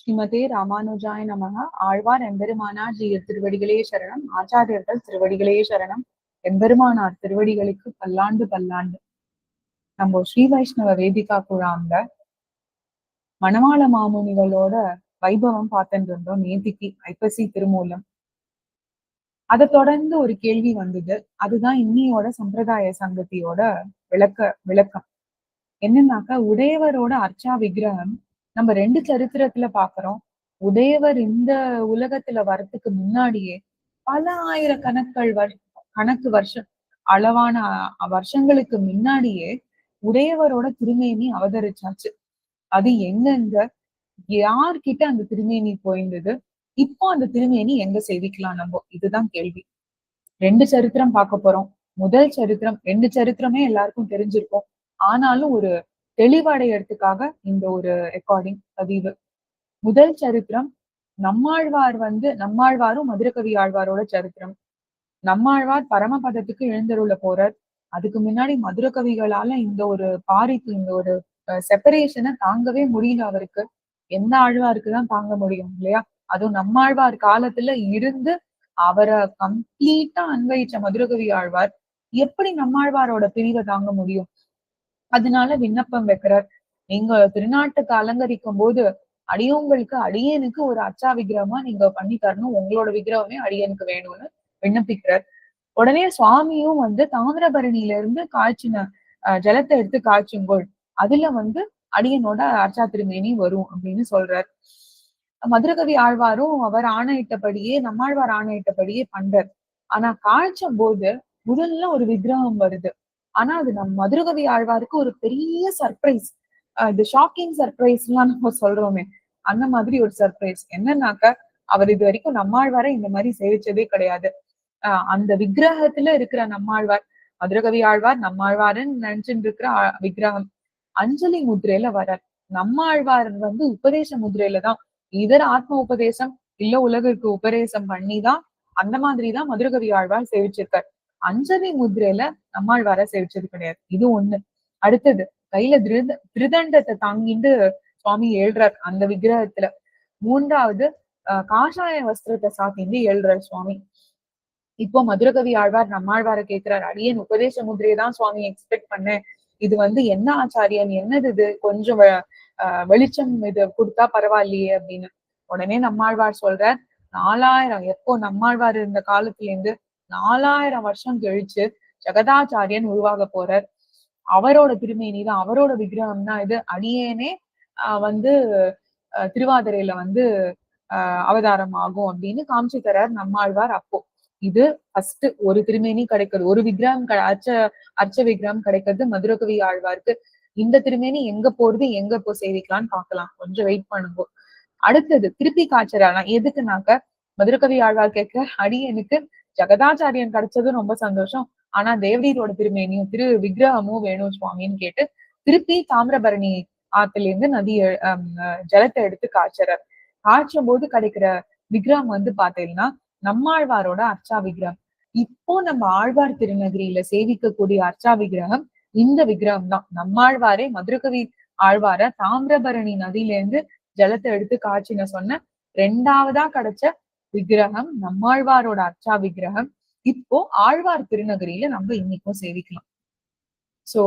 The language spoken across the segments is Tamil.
ஸ்ரீமதே ராமானுஜாய நமக ஆழ்வார் எம்பெருமானார் ஜீயர் திருவடிகளே சரணம். ஆச்சாரியர்கள் திருவடிகளே சரணம். எம்பெருமானார் திருவடிகளுக்கு பல்லாண்டு பல்லாண்டு. நம்ம ஸ்ரீ வைஷ்ணவ வேதிகா குழாம்ல மணவாள மாமுனிகளோட வைபவம் பார்த்துட்டு இருந்தோம் நேத்திக்கு ஐப்பசி திருமூலம். அதை தொடர்ந்து ஒரு கேள்வி வந்தது. அதுதான் இன்னியோட சம்பிரதாய சங்கத்தியோட விளக்க விளக்கம். என்னன்னாக்கா உடையவரோட அர்ச்சா விக்கிரகம் நம்ம ரெண்டு சரித்திரத்துல பாக்குறோம். உடையவர் இந்த உலகத்துல வரத்துக்கு முன்னாடியே பல ஆயிரக்கணக்கள் வர் கணக்கு வருஷம் அளவான வருஷங்களுக்கு முன்னாடியே உடையவரோட திருமேனி அவதரிச்சாச்சு. அது எங்கெங்க யார்கிட்ட அந்த திருமேனி போயிருந்தது? இப்போ அந்த திருமேனி எங்க சேவிக்கலாம் நம்ம? இதுதான் கேள்வி. ரெண்டு சரித்திரம் பார்க்க போறோம். முதல் சரித்திரம் ரெண்டு சரித்திரமே எல்லாருக்கும் தெரிஞ்சிருக்கும். ஆனாலும் ஒரு தெளிவடையறதுக்காக இந்த ஒரு ரெக்கார்டிங் பதிவு. முதல் சரித்திரம் நம்மாழ்வார் வந்து நம்மாழ்வாரும் மதுரகவி ஆழ்வாரோட சரித்திரம். நம்மாழ்வார் பரமபதத்துக்கு எழுந்தருள போறார். அதுக்கு முன்னாடி மதுரகவிகளால இந்த ஒரு பாரிக்கு இந்த ஒரு செப்பரேஷனை தாங்கவே முடியல அவருக்கு. எந்த ஆழ்வாருக்கு தான் தாங்க முடியும் இல்லையா? அதுவும் நம்மாழ்வார் காலத்துல இருந்து அவரை கம்ப்ளீட்டா அன்வயிச்ச மதுரகவி ஆழ்வார். எப்படி நம்மாழ்வாரோட பிரிவை தாங்க முடியும்? அதனால விண்ணப்பம் வைக்கிறார். நீங்க திருநாட்டுக்கு அலங்கரிக்கும் போது அடியவங்களுக்கு அடியனுக்கு ஒரு அச்சா விக்கிரகமா நீங்க பண்ணி தரணும். உங்களோட விக்கிரகமே அடியனுக்கு வேணும்னு விண்ணப்பிக்கிறார். உடனே சுவாமியும் வந்து தாமிரபரணியில இருந்து காய்ச்சின அஹ், ஜலத்தை எடுத்து காய்ச்சுங்கோள் அதுல வந்து அடியனோட அர்ச்சா திருமேனி வரும் அப்படின்னு சொல்றார். மதுரகவி ஆழ்வாரும் அவர் ஆணையிட்டபடியே நம்மாழ்வார் ஆணையிட்டபடியே பண்றார். ஆனா காய்ச்சும் போது முதல்ல ஒரு விக்கிரகம் வருது. ஆனா அது நம் மதுரகவி ஆழ்வாருக்கு ஒரு பெரிய சர்ப்ரைஸ் இது ஷாக்கிங் சர்ப்ரைஸ் எல்லாம் நம்ம சொல்றோமே. அந்த மாதிரி ஒரு சர்ப்ரைஸ் என்னன்னாக்க அவர் இது வரைக்கும் நம்மாழ்வாரை இந்த மாதிரி சேவிச்சதே கிடையாது. ஆஹ் அந்த விக்கிரகத்துல இருக்கிற நம்மாழ்வார் மதுரகவி ஆழ்வார் நம்மாழ்வாருன்னு நினைச்சுட்டு இருக்கிற விக்கிரகம் அஞ்சலி முத்திரையில வரார் நம்மாழ்வார் வந்து உபதேச முத்திரையில தான். இதர் ஆத்ம உபதேசம் இல்ல உலகிற்கு உபதேசம் பண்ணிதான் அந்த மாதிரிதான் மதுரகவி ஆழ்வார் சேவிச்சிருக்கார். அஞ்சலி முத்திரையில நம்மாழ்வார சேவிச்சது கிடையாது. இது ஒண்ணு. அடுத்தது கையில திருத திருதண்டத்தை தாங்கிட்டு சுவாமி எழுறார் அந்த விக்கிரகத்துல. மூன்றாவது அஹ், காஷாய வஸ்திரத்தை சாத்திட்டு எழுறார் சுவாமி. இப்போ மதுரகவி ஆழ்வார் நம்மாழ்வார கேக்குறார் அடியேன் உபதேச முதிரையை தான் சுவாமி எக்ஸ்பெக்ட் பண்ணேன் இது வந்து என்ன ஆச்சாரியன் என்னது இது? கொஞ்சம் வெளிச்சம் இது கொடுத்தா பரவாயில்லையே அப்படின்னு. உடனே நம்மாழ்வார் சொல்றார் நாலாயிரம். எப்போ நம்மாழ்வார் இருந்த காலத்துல இருந்து நாலாயிரம் வருஷம் கழிச்சு ஜெகதாச்சாரியன் உருவாக போறார். அவரோட திருமேனி தான் அவரோட விக்கிரகம் தான் இது. அடியேனே ஆஹ் வந்து திருவாதிரையில வந்து அஹ் அவதாரம் ஆகும் அப்படின்னு காமிச்சு தர்றார் நம்மாழ்வார் அப்போ. இது ஃபர்ஸ்ட் ஒரு திருமேனி கிடைக்கிறது. ஒரு விக்கிரகம் க- அர்ச்ச அர்ச்ச விக்கிரகம் கிடைக்கிறது மதுரகவி ஆழ்வாருக்கு. இந்த திருமேனி எங்க போறது எங்க போ சேவிக்கலாம்னு பாக்கலாம் கொஞ்சம் வெயிட் பண்ணுங்க. அடுத்தது திருப்பி காய்ச்சறாலாம் எதுக்குனாக்க மதுரகவி ஆழ்வார் கேட்க அடி எனக்கு ஜெகதாச்சாரியன் கிடைச்சது ரொம்ப சந்தோஷம். ஆனா தேவதீரோட திருமேனியும் திரு விக்கிரகமும் வேணும் சுவாமின்னு கேட்டு திருப்பி தாமிரபரணி ஆத்துலேருந்து நதி ஜலத்தை எடுத்து காய்ச்சறார். காய்ச்சும் போது கிடைக்கிற விக்ரம் வந்து பாத்தீங்கன்னா நம்மாழ்வாரோட அர்ச்சா விக்கிரகம். இப்போ நம்ம ஆழ்வார் திருநகரியில சேவிக்கக்கூடிய அர்ச்சா விக்கிரகம் இந்த விக்கிரகம் தான். நம்மாழ்வாரே மதுரகவி ஆழ்வார தாமிரபரணி நதியில இருந்து ஜலத்தை எடுத்து காய்ச்சின சொன்ன ரெண்டாவதா கிடைச்ச விக்கிரகம் நம்மாழ்வாரோட அர்ச்சா விக்கிரகம். இப்போ ஆழ்வார் திருநகரியில நம்ம இன்னைக்கும் சேவிக்கலாம். சோ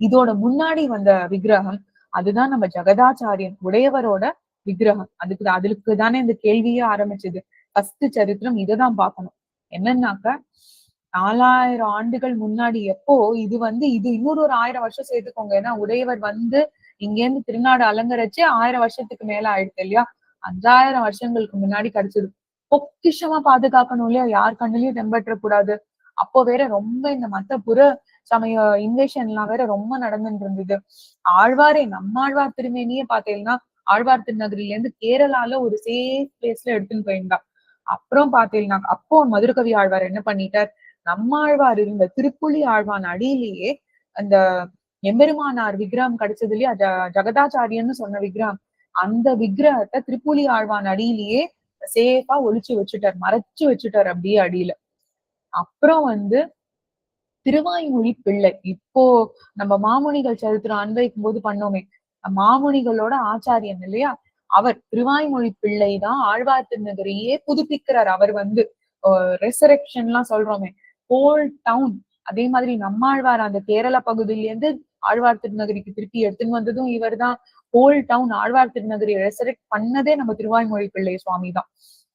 இதோட முன்னாடி வந்த விக்கிரகம் அதுதான் நம்ம ஜெகதாச்சாரியன் உடையவரோட விக்கிரகம். அதுக்கு அதுக்கு தானே இந்த கேள்வியே ஆரம்பிச்சது. ஃபர்ஸ்ட் சரித்திரம் இதைதான் பார்க்கணும். என்னன்னாக்க நாலாயிரம் ஆண்டுகள் முன்னாடி எப்போ இது வந்து இது இன்னொரு ஒரு ஆயிரம் வருஷம் சேர்த்துக்கோங்க. ஏன்னா உடையவர் வந்து இங்க இருந்து திருநாடு அலங்கரிச்சு ஆயிரம் வருஷத்துக்கு மேல ஆயிடுச்சு இல்லையா? அஞ்சாயிரம் வருஷங்களுக்கு முன்னாடி கிடைச்சிருக்கும் பொக்கிஷமா பாதுகாக்கணும் இல்லையா? யார் கண்ணுலயும் தென்பற்ற கூடாது அப்போ வேற ரொம்ப இந்த மத்த புற சமய இன்வேஷன் எல்லாம் வேற ரொம்ப நடந்துட்டு இருந்தது. ஆழ்வாரே நம்மாழ்வார் திருமேனியே பாத்தீங்கன்னா ஆழ்வார் திருநகரில இருந்து கேரளால ஒரு சேஃப் பிளேஸ்ல எடுத்துன்னு போயிருந்தா. அப்புறம் பாத்தீங்கன்னா அப்போ மதுரகவி ஆழ்வார் என்ன பண்ணிட்டார்? நம்மாழ்வார் இருந்த திருப்புலி ஆழ்வான் அடியிலேயே அந்த எம்பெருமானார் விக்கிரகம் கிடைச்சது இல்லையா? ஜ- ஜெகதாச்சாரியன்னு சொன்ன விக்கிரகம். அந்த விக்கிரகத்தை திருப்புலி ஆழ்வான் அடியிலேயே சேஃபா ஒழிச்சு வச்சுட்டார் மறைச்சு வச்சுட்டார் அப்படியே அடியில. அப்புறம் வந்து திருவாய்மொழி பிள்ளை. இப்போ நம்ம மாமுனிகள் சரித்திரம் அன்வைக்கும் போது பண்ணோமே. மாமுனிகளோட ஆச்சாரியன் இல்லையா? அவர் திருவாய்மொழி பிள்ளை தான் ஆழ்வார் திருநகரையே புதுப்பிக்கிறார். அவர் வந்து ரெசரெக்ஷன் எல்லாம் சொல்றோமே. ஹோல் டவுன் அதே மாதிரி நம்மாழ்வார் அந்த கேரள பகுதியிலேருந்து ஆழ்வார் திருநகரிக்கு திருப்பி எடுத்துன்னு வந்ததும் இவர் தான் ஹோல் டவுன் ஆழ்வார் திருநகரியை ரெசரெக்ட் பண்ணதே நம்ம திருவாய்மொழி பிள்ளை சுவாமி தான்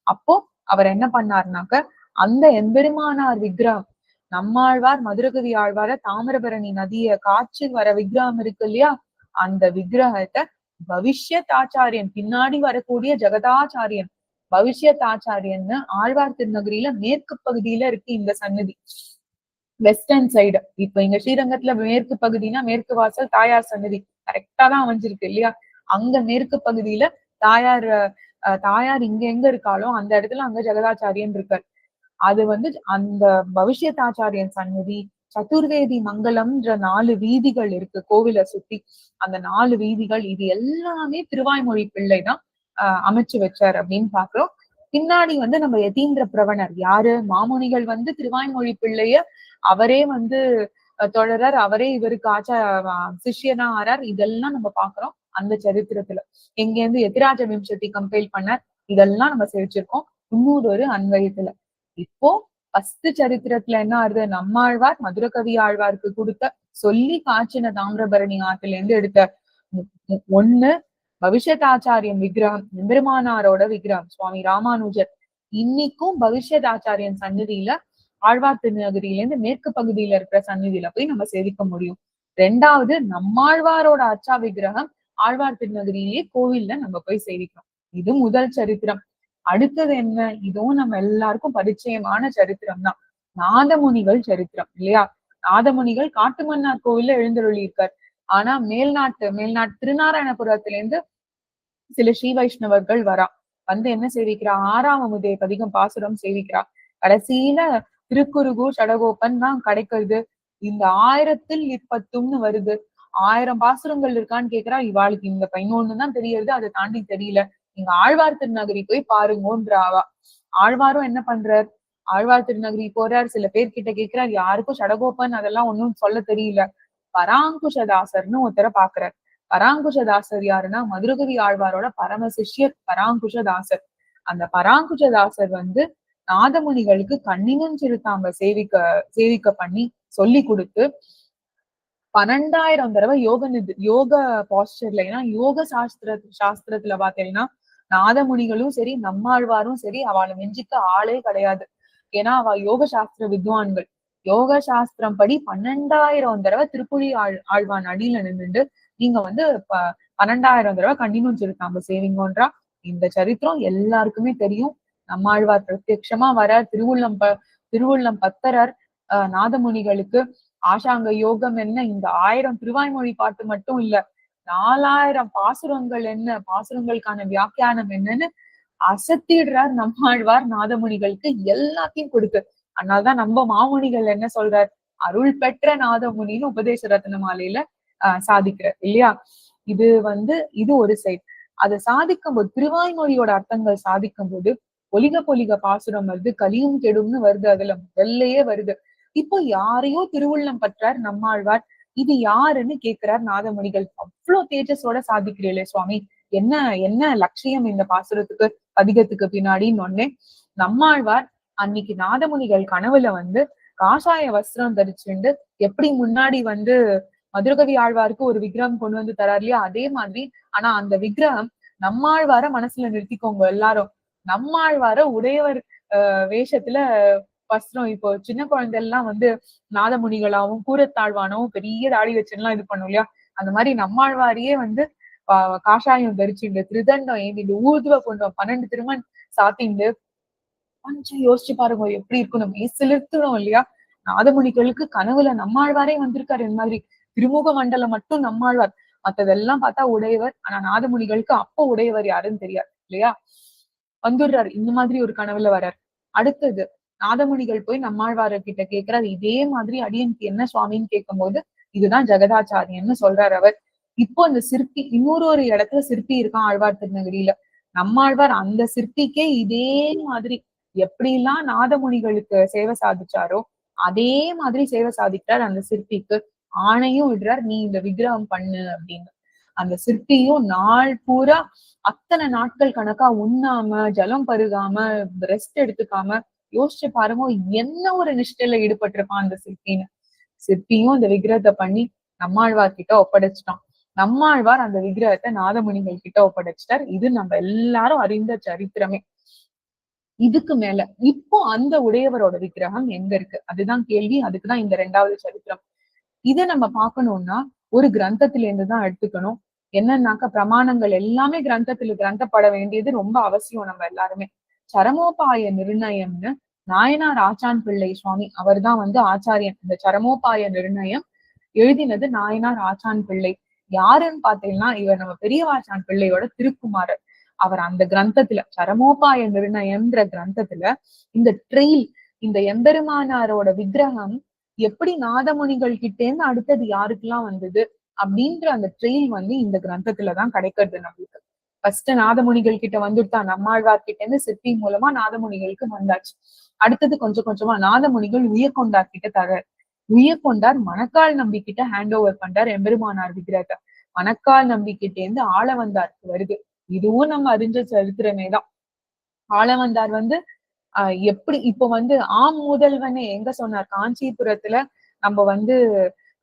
அப்போ அவர் என்ன பண்ணாருனாக்க அந்த எம்பெருமானார் விக்கிரகம் நம்மாழ்வார் மதுரகவி ஆழ்வார தாமிரபரணி நதிய காற்றில் வர விக்கிரகம் இருக்கு இல்லையா? அந்த விக்கிரகத்தை பவிஷ்யத் ஆச்சாரியன் பின்னாடி வரக்கூடிய ஜெகதாச்சாரியன் பவிஷ்யத் ஆச்சாரியன்னு ஆழ்வார் திருநகரியில மேற்கு பகுதியில இருக்கு இந்த சன்னதி வெஸ்டர்ன் சைடு இப்ப இங்க ஸ்ரீரங்கத்துல மேற்கு பகுதினா மேற்கு வாசல் தாயார் சன்னதி கரெக்டா தான் அமைஞ்சிருக்கு இல்லையா? அங்க மேற்கு பகுதியில தாயார் தாயார் இங்க எங்க இருக்காளோ அந்த இடத்துல அங்க ஜெகதாச்சாரியன் இருக்கார். அது வந்து அந்த பவிஷ்யத்தாச்சாரியன் சன்னதி சதுர்வேதி மங்கலம்ன்ற நாலு வீதிகள் இருக்கு கோவிலை சுத்தி. அந்த நாலு வீதிகள் இது எல்லாமே திருவாய்மொழி பிள்ளை தான் ஆஹ் அமைச்சு வச்சார் அப்படின்னு பாக்குறோம் பின்னாடி வந்து நம்ம யதீந்திர பிரவணர் யாரு? மாமுனிகள் வந்து திருவாய்மொழி பிள்ளைய அவரே வந்து தொடரார் அவரே இவருக்கு ஆச்சா சிஷ்யனா ஆறார் இதெல்லாம் நம்ம பாக்குறோம் அந்த சரித்திரத்துல. எங்க இருந்து எதிராஜ விம்சதி கம்பைல் பண்ணார். இதெல்லாம் நம்ம சேவிச்சிருக்கோம் இன்னொரு ஒரு அன்வயத்துல. இப்போ ஃபர்ஸ்ட் சரித்திரத்துல என்ன ஆறுது? நம்மாழ்வார் மதுரகவி ஆழ்வாருக்கு கொடுத்த சொல்லி காய்ச்சின தாமிரபரணி ஆத்துல இருந்து எடுத்த ஒண்ணு பவிஷ்யத் ஆச்சாரியன் விக்கிரகம் எம்பெருமானாரோட விக்கிரகம் சுவாமி ராமானுஜர். இன்னைக்கும் பவிஷத் ஆச்சாரியன் சன்னதியில ஆழ்வார் திருநகரியிலேருந்து மேற்கு பகுதியில இருக்கிற சந்நிதியில போய் நம்ம சேவிக்க முடியும். ரெண்டாவது நம்மாழ்வாரோட அச்சா விக்கிரகம் ஆழ்வார் திருநகரியிலேயே கோவில்ல நம்ம போய் சேவிக்கிறோம். இது முதல் சரித்திரம். அடுத்தது என்ன? இதுவும் நம்ம எல்லாருக்கும் பரிச்சயமான சரித்திரம் தான் நாதமுனிகள் சரித்திரம் இல்லையா? நாதமுனிகள் காட்டுமன்னார் கோவில்ல எழுந்தருளி இருக்கார் ஆனா மேல்நாட்டு மேல்நாட்டு திருநாராயணபுரத்துல இருந்து சில ஸ்ரீ வைஷ்ணவர்கள் வரா. வந்து என்ன சேவிக்கிறா? ஆறாம் அமுதே பதிகம் பாசுரம் சேவிக்கிறா. கடைசியில திருக்குறுகூர் சடகோப்பன் தான் கிடைக்கிறது இந்த ஆயிரத்தில் இப்பத்தும்னு வருது. ஆயிரம் பாசுரங்கள் இருக்கான்னு கேக்குறா இவாளுக்கு இந்த பதினொன்னு தான் தெரியறது அதை தாண்டி தெரியல. நீங்க ஆழ்வார் திருநகரி போய் பாருங்கன்ற ஆவா ஆழ்வாரும் என்ன பண்றார்? ஆழ்வார் திருநகரி போறார் சில பேர் கிட்ட கேக்குறார் யாருக்கும் சடகோப்பன் அதெல்லாம் ஒண்ணும் சொல்ல தெரியல. பராங்குஷதாசர்னு ஒருத்தர பாக்குறார். பராங்குஷதாசர் யாருன்னா மதுரகவி ஆழ்வாரோட பரம சிஷ்யர் பராங்குஷதாசர் அந்த பராங்குஷதாசர் வந்து நாதமுனிகளுக்கு கண்ணினும் சிறுத்தாங்க சேவிக்க சேவிக்க பண்ணி சொல்லி கொடுத்து பன்னெண்டாயிரம் தடவை யோக நிதி யோக பாஸ்டர்ல ஏன்னா யோக சாஸ்திர சாஸ்திரத்துல பாத்தீங்கன்னா நாதமுனிகளும் சரி நம்மாழ்வாரும் சரி அவளை மெஞ்சிக்க ஆளே கிடையாது. ஏன்னா அவ யோக சாஸ்திர வித்வான்கள். யோக சாஸ்திரம் படி பன்னெண்டாயிரம் தடவை திருப்புலி ஆழ் ஆழ்வான் அடியில நின்னுட்டு நீங்க வந்து ப பன்னெண்டாயிரம் தடவை கண்டினும் இருக்காங்க சேவிங்கன்றா இந்த சரித்திரம் எல்லாருக்குமே தெரியும். நம்மாழ்வார் பிரத்யட்சமா வரார். திருவுள்ளம் ப திருவுள்ளம் பத்தரர் நாதமுனிகளுக்கு ஆஷாங்க யோகம் என்ன? இந்த ஆயிரம் திருவாய்மொழி பாட்டு மட்டும் இல்ல நாலாயிரம் பாசுரங்கள் என்ன? பாசுரங்களுக்கான வியாக்கியானம் என்னன்னு அசத்திடுறார் நம்மாழ்வார் நாதமுனிகளுக்கு எல்லாத்தையும் கொடுக்கு அதனாலதான் நம்ம மாமுனிகள் என்ன சொல்றார்? அருள் பெற்ற நாதமுனின்னு உபதேச ரத்ன மாலையில ஆஹ் சாதிக்கிறார் இல்லையா? இது வந்து இது ஒரு சைட் அதை சாதிக்கும் போது திருவாய்மொழியோட அர்த்தங்கள் சாதிக்கும் போது ஒலிக பொலிக பாசுரம் வருது கலியும் கெடும்னு வருது அதுல முதல்லயே வருது. இப்போ யாரையோ திருவுள்ளம் பற்றார் நம்மாழ்வார். இது யாருன்னு கேட்கிறார் நாதமணிகள் அவ்வளவு தேஜஸோட சாதிக்கிறீங்களே சுவாமி. என்ன என்ன லட்சியம் இந்த பாசுரத்துக்கு பதிகத்துக்கு பின்னாடின்னு ஒன்னே நம்மாழ்வார் அன்னைக்கு நாதமுனிகள் கனவுல வந்து காஷாய வஸ்திரம் தரிச்சுண்டு எப்படி முன்னாடி வந்து மதுரகவி ஆழ்வாருக்கு ஒரு விக்கிரகம் கொண்டு வந்து தரார் இல்லையா? அதே மாதிரி ஆனா அந்த விக்கிரகம் நம்மாழ்வார மனசுல நிறுத்திக்கோங்க எல்லாரும். நம்மாழ்வார உடையவர் ஆஹ் வேஷத்துல வஸ்திரம். இப்போ சின்ன குழந்தை எல்லாம் வந்து நாதமுனிகளாவும் கூரத்தாழ்வானவும் பெரிய தாடி வச்சுலாம் இது பண்ணும் இல்லையா? அந்த மாதிரி நம்மாழ்வாரியே வந்து காஷாயம் தரிச்சுண்டு திருதண்டம் ஏந்திண்டு ஊர்துவ கொண்டோம் பன்னெண்டு திருமண் சாத்திண்டு. கொஞ்சம் யோசிச்சு பாருங்க எப்படி இருக்கும்? நம்ம சிலிர்த்தணும் இல்லையா? நாதமுனிகளுக்கு கனவுல நம்மாழ்வாரே வந்திருக்காரு இந்த மாதிரி. திருமுக மண்டலம் மட்டும் நம்மாழ்வார் மத்ததெல்லாம் பார்த்தா உடையவர். ஆனா நாதமுனிகளுக்கு அப்ப உடையவர் யாருன்னு தெரியாது இல்லையா? வந்துடுறாரு. இந்த மாதிரி ஒரு கனவுல வர்றார். அடுத்தது நாதமுனிகள் போய் நம்மாழ்வார கிட்ட கேக்குறாரு. இதே மாதிரி அடியனுக்கு என்ன சுவாமின்னு கேட்கும்போது இதுதான் ஜெகதாச்சாரியன்னு சொல்றாரு அவர். இப்போ அந்த சிற்பி இன்னொரு ஒரு இடத்துல சிற்பி இருக்கான் ஆழ்வார் திருநகரியில நம்மாழ்வார் அந்த சிற்பிக்கே இதே மாதிரி எப்படிலாம் நாதமுனிகளுக்கு சேவை சாதிச்சாரோ அதே மாதிரி சேவை சாதிக்கிறார் அந்த சிற்பிக்கு. ஆணையும் விடுறார் நீ இந்த விக்கிரகம் பண்ணு அப்படின்னு. அந்த சிற்பியும் நாள் பூரா அத்தனை நாட்கள் கணக்கா உண்ணாம ஜலம் பருகாம ரெஸ்ட் எடுத்துக்காம யோசிச்சு பாருங்க என்ன ஒரு நிஷ்டையில ஈடுபட்டிருப்பான் அந்த சிற்பின்னு. சிற்பியும் அந்த விக்கிரகத்தை பண்ணி நம்மாழ்வார் கிட்ட ஒப்படைச்சிட்டான். நம்மாழ்வார் அந்த விக்கிரகத்தை நாதமுனிகள் கிட்ட ஒப்படைச்சிட்டார். இது நம்ம எல்லாரும் அறிந்த சரித்திரமே. இதுக்கு மேல இப்போ அந்த உடையவரோட விக்கிரகம் எங்க இருக்கு? அதுதான் கேள்வி. அதுக்குதான் இந்த ரெண்டாவது சரித்திரம். இதை நம்ம பார்க்கணும்னா ஒரு கிரந்தத்துல இருந்து தான் எடுத்துக்கணும். என்னன்னாக்கா பிரமாணங்கள் எல்லாமே கிரந்தத்துல கிரந்தப்பட வேண்டியது ரொம்ப அவசியம் நம்ம எல்லாருமே. சரமோபாய நிர்ணயம்னு நாயனார் ஆச்சான் பிள்ளை சுவாமி அவர் தான் வந்து ஆச்சாரியன். இந்த சரமோபாய நிர்ணயம் எழுதினது நாயனார் ஆச்சான் பிள்ளை. யாருன்னு பாத்தீங்கன்னா இவர் நம்ம பெரியவாச்சான் பிள்ளையோட திருக்குமாரர். அவர் அந்த கிரந்தத்துல சரமோபாய நிர்ணயம்ன்ற கிரந்தத்துல இந்த ட்ரெயில் இந்த எம்பெருமானாரோட விக்கிரகம் எப்படி நாதமுனிகள் கிட்டேருந்து அடுத்தது யாருக்கெல்லாம் வந்தது அப்படின்ற அந்த ட்ரெயில் வந்து இந்த கிரந்தத்துலதான் கிடைக்கிறது நம்மளுக்கு. ஃபர்ஸ்ட் நாதமுனிகள் கிட்ட வந்துட்டா நம்மாழ்வார் கிட்ட இருந்து சிற்பி மூலமா நாதமுனிகளுக்கு வந்தாச்சு. அடுத்தது கொஞ்சம் கொஞ்சமா நாதமுனிகள் உயர்கொண்டார் கிட்ட தர உயர்கொண்டார் மணக்கால் நம்பி கிட்ட ஹேண்ட் ஓவர் பண்றார் எம்பெருமானார் விக்கிரகத்தை. மணக்கால் நம்பி கிட்ட இருந்து ஆள வருது. இதுவும் நம்ம அறிஞ்ச சரித்திரமே தான் ஆள வந்தார் வந்து எப்படி இப்போ வந்து ஆம் முதல்வனே எங்க சொன்னார்? காஞ்சிபுரத்துல நம்ம வந்து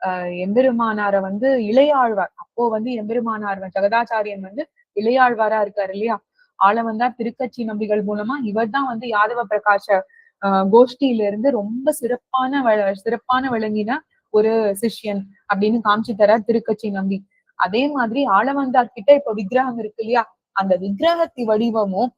ஆஹ் எம்பெருமானார வந்து இளையாழ்வார். அப்போ வந்து எம்பெருமானார் ஜெகதாச்சாரியன் வந்து இளையாழ்வாரா இருக்காரு இல்லையா? ஆள வந்தா திருக்கட்சி நம்பிகள் மூலமா இவர் தான் வந்து யாதவ பிரகாஷ ஆஹ் கோஷ்டியில இருந்து ரொம்ப சிறப்பான சிறப்பான விளங்கின ஒரு சிஷ்யன் அப்படின்னு காமிச்சு தரார் திருக்கட்சி நம்பி. அதே மாதிரி ஆளவந்தார் கிட்ட இப்ப விக்கிரகம் இருக்கு இல்லையா? அந்த விக்கிரகத்தி வடிவமும்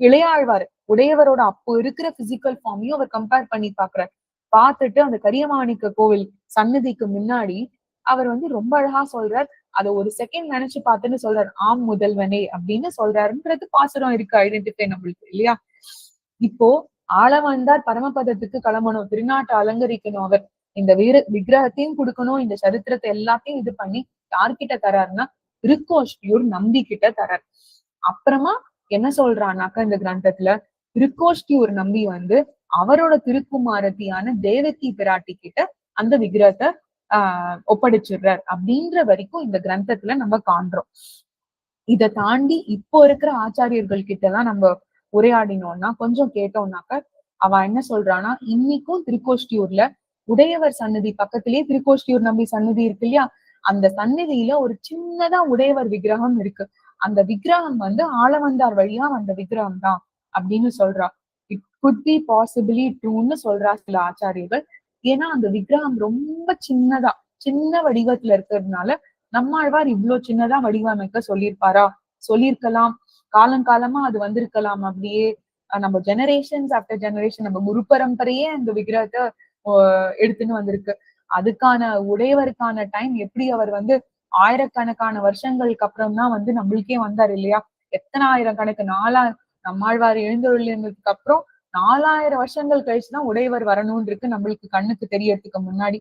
இளையாழ்வார். உடையவரோட அப்போ இருக்கிற பிசிக்கல் ஃபார்மையும் அவர் கம்பேர் பண்ணி பாக்குறார் பார்த்துட்டு அந்த கரியமாணிக்க கோவில் சன்னதிக்கு முன்னாடி அவர் வந்து ரொம்ப அழகா சொல்றார். அதை ஒரு செகண்ட் நினைச்சு பார்த்துன்னு சொல்றாரு. ஆம் முதல்வனே அப்படின்னு சொல்றாருன்றது பாசுரம் இருக்கு ஐடென்டிஃபை நம்மளுக்கு இல்லையா? இப்போ ஆள வந்தார் பரமபதத்துக்கு கிளம்பணும் திருநாட்டை அலங்கரிக்கணும் அவர். இந்த வீர விக்கிரகத்தையும் கொடுக்கணும் இந்த சரித்திரத்தை எல்லாத்தையும் இது பண்ணி யார்கிட்ட தராருன்னா திருக்கோஷ்டியூர் நம்பி கிட்ட தரார். அப்புறமா என்ன சொல்றான்னாக்கா இந்த கிரந்தத்துல திருக்கோஷ்டியூர் நம்பி வந்து அவரோட திருக்குமாரத்தியான தேவகி பிராட்டி கிட்ட அந்த விக்கிரகத்தை ஆஹ் ஒப்படைச்சிடுறார் அப்படின்ற வரைக்கும் இந்த கிரந்தத்துல நம்ம காண்றோம். இதை தாண்டி இப்போ இருக்கிற ஆச்சாரியர்கள் கிட்ட எல்லாம் நம்ம உரையாடினோம்னா கொஞ்சம் கேட்டோம்னாக்க அவ என்ன சொல்றான்னா இன்னைக்கும் திருக்கோஷ்டியூர்ல உடையவர் சன்னதி பக்கத்திலேயே திருக்கோஷ்டியூர் நம்பி சன்னதி இருக்கு இல்லையா? அந்த சன்னதியில ஒரு சின்னதா உடையவர் விக்கிரகம் இருக்கு. அந்த விக்கிரகம் வந்து ஆளவந்தார் வழியா வந்த விக்கிரகம் தான் அப்படின்னு சொல்றா. இட் குட் பி பாசிபிளி ட்ரூன்னு சொல்றா சில ஆச்சாரியர்கள். ஏன்னா அந்த விக்கிரகம் ரொம்ப சின்னதா சின்ன வடிவத்துல இருக்கிறதுனால நம்மாழ்வார் இவ்வளவு சின்னதா வடிவமைக்க சொல்லியிருப்பாரா? சொல்லியிருக்கலாம். காலங்காலமா அது வந்திருக்கலாம் அப்படியே. நம்ம ஜெனரேஷன்ஸ் ஆஃப்டர் ஜெனரேஷன் நம்ம குரு பரம்பரையே அந்த விக்கிரகத்தை எடுத்துன்னு வந்திருக்கு. அதுக்கான உடையவருக்கான டைம் எப்படி அவர் வந்து ஆயிரக்கணக்கான வருஷங்களுக்கு அப்புறம் தான் வந்து நம்மளுக்கே வந்தார் இல்லையா? எத்தனை ஆயிரம் கணக்கு? நாலா நம்மாழ்வார் எழுந்தொழிந்ததுக்கு அப்புறம் நாலாயிரம் வருஷங்கள் கழிச்சுதான் உடையவர் வரணும்னு இருக்கு நம்மளுக்கு கண்ணுக்கு தெரியறதுக்கு முன்னாடி.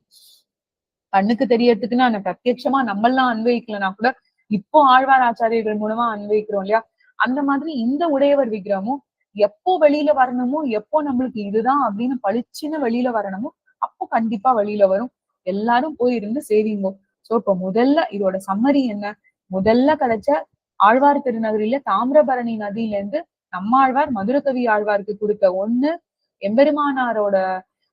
கண்ணுக்கு தெரியறதுக்குன்னா அந்த பிரத்யட்சமா நம்மெல்லாம் அன்வயிக்கலன்னா கூட இப்போ ஆழ்வார் ஆச்சாரியர்கள் மூலமா அன்வயிக்கிறோம் இல்லையா? அந்த மாதிரி இந்த உடையவர் விக்கிரமும் எப்போ வெளியில வரணுமோ எப்போ நம்மளுக்கு இதுதான் அப்படின்னு பளிச்சுன்னு வெளியில வரணுமோ அப்போ கண்டிப்பா வெளியில வரும். எல்லாரும் போய் இருந்து சேவிங்கோ. சோ இப்ப முதல்ல இதோட சம்மரி என்ன? முதல்ல கிடைச்ச ஆழ்வார் திருநகரில தாமிரபரணி நதியில இருந்து நம்மாழ்வார் மதுரகவி ஆழ்வாருக்கு கொடுத்த ஒண்ணு எம்பெருமானாரோட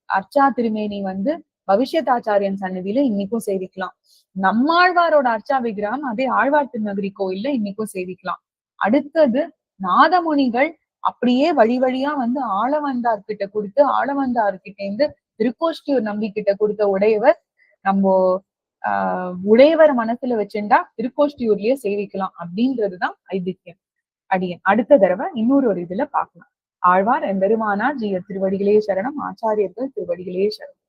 அர்ச்சா திருமேனி வந்து பவிஷ்யத்தாச்சாரியன் சன்னதியில இன்னைக்கும் சேவிக்கலாம். நம்மாழ்வாரோட அர்ச்சா விக்கிரகம் அதே ஆழ்வார் திருநகரி கோயில்ல இன்னைக்கும் சேவிக்கலாம். அடுத்தது நாதமுனிகள் அப்படியே வழி வழியா வந்து ஆழவந்தார் கிட்ட கொடுத்து ஆழவந்தார் கிட்ட இருந்து திருக்கோஷ்டியூர் நம்பி கிட்ட கொடுத்த உடையவர் நம்ம ஆஹ் உடையவர் மனசுல வச்சுண்டா திருக்கோஷ்டியூர்லயே சேவிக்கலாம் அப்படின்றதுதான் ஐதித்யம் அடியன் அடுத்த தடவை இன்னொரு ஒரு இதுல பார்க்கலாம். ஆழ்வார் எம்பெருமானார் ஜிய திருவடிகளே சரணம் ஆச்சாரியர்கள் திருவடிகளே சரணம்.